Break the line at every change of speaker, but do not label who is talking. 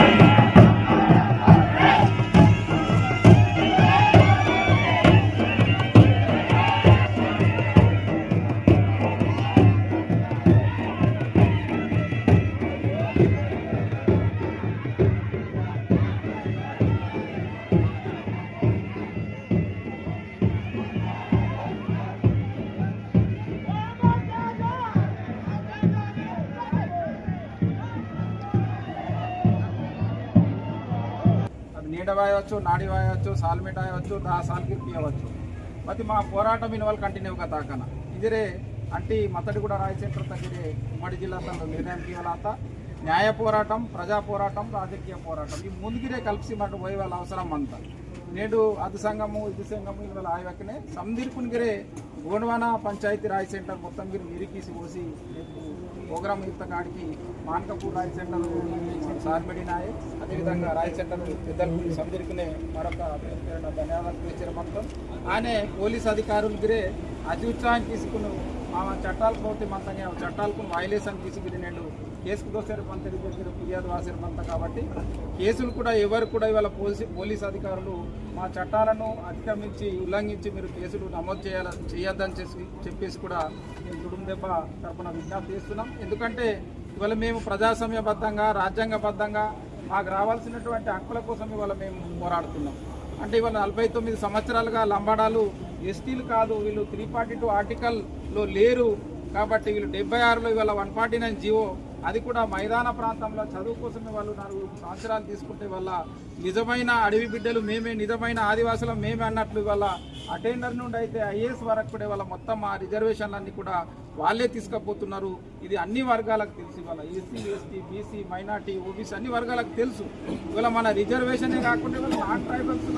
అది నీడ వాయవచ్చు నాడి వాయవచ్చు సాల్మిట్ అయ్యవచ్చు దా సాల్కిర్పి అవ్వచ్చు మరి మా పోరాటం ఇన్వాల్ కంటిన్యూగా తాకన. ఇదిరే అంటే మతడి కూడా రాయి సెంటర్ తగ్గిరే ఉమ్మడి జిల్లా తన నిర్ణయానికి ఇవ్వాలంత న్యాయ పోరాటం ప్రజా పోరాటం రాజకీయ పోరాటం. ఈ ముందుగిరే కలిసి మాట పోయే వాళ్ళ అవసరం అంతా. నేడు అది సంఘము ఇది సంఘము ఇవాళ ఆయవక్కనే సందీర్పునిగిరే గోండవాన పంచాయతీ రాయ్ సెంటర్ మొత్తం మీరు నిరికీసి పోసి రేపు ప్రోగ్రామ్ ఇంత కాడికి మాన్కపూర్ రాయ్ సెంటర్ సార్బడి నాయ్ అదేవిధంగా రాయ్ సెంటర్ పెద్దలకు సందిరికునే మరొక పేరు ధన్యవాదాలు తెలిసిన మొత్తం. ఆయన పోలీస్ అధికారులకి అతి ఉత్సాహం తీసుకుని మా చట్టాల పోతే మంతంగా చట్టాలకు వైలేషన్ తీసుకుని నేను కేసుకు దోసారు పంత దగ్గర ఫిర్యాదు వాసారు పంత కాబట్టి కేసులు కూడా ఎవరు కూడా ఇవాళ పోలీసు పోలీస్ అధికారులు మా చట్టాలను అతిక్రమించి ఉల్లంఘించి మీరు కేసులు నమోదు చేయాల చేయొద్దని చేసి చెప్పేసి కూడా మేము తుడుం దెబ్బ తరపున విజ్ఞప్తి చేస్తున్నాం. ఎందుకంటే ఇవాళ మేము ప్రజాస్వామ్యబద్ధంగా రాజ్యాంగబద్ధంగా మాకు రావాల్సినటువంటి హక్కుల కోసం ఇవాళ మేము పోరాడుతున్నాం. అంటే ఇవాళ నలభై తొమ్మిది సంవత్సరాలుగా లంబాడాలు ఎస్టీలు కాదు వీళ్ళు త్రీ ఫార్టీ టూ ఆర్టికల్లో లేరు. కాబట్టి వీళ్ళు డెబ్బై ఆరులో ఇవాళ వన్ ఫార్టీ నైన్ జీవో అది కూడా మైదాన ప్రాంతంలో చదువు కోసమే వాళ్ళు నాలుగు సంవత్సరాలు తీసుకుంటే వల్ల నిజమైన అడవి బిడ్డలు మేమే నిజమైన ఆదివాసులం మేమే అన్నట్లు ఇవాళ అటెండర్ నుండి అయితే ఐఏఎస్ వరకు కూడా ఇవాళ మొత్తం ఆ రిజర్వేషన్లన్నీ కూడా వాళ్ళే తీసుకుపోతున్నారు. ఇది అన్ని వర్గాలకు తెలుసు ఇవాళ. SC ST BC minority OBC అన్ని వర్గాలకు తెలుసు. ఇవాళ మన రిజర్వేషనే కాకుండా ఇవాళ నాన్ ట్రైబల్స్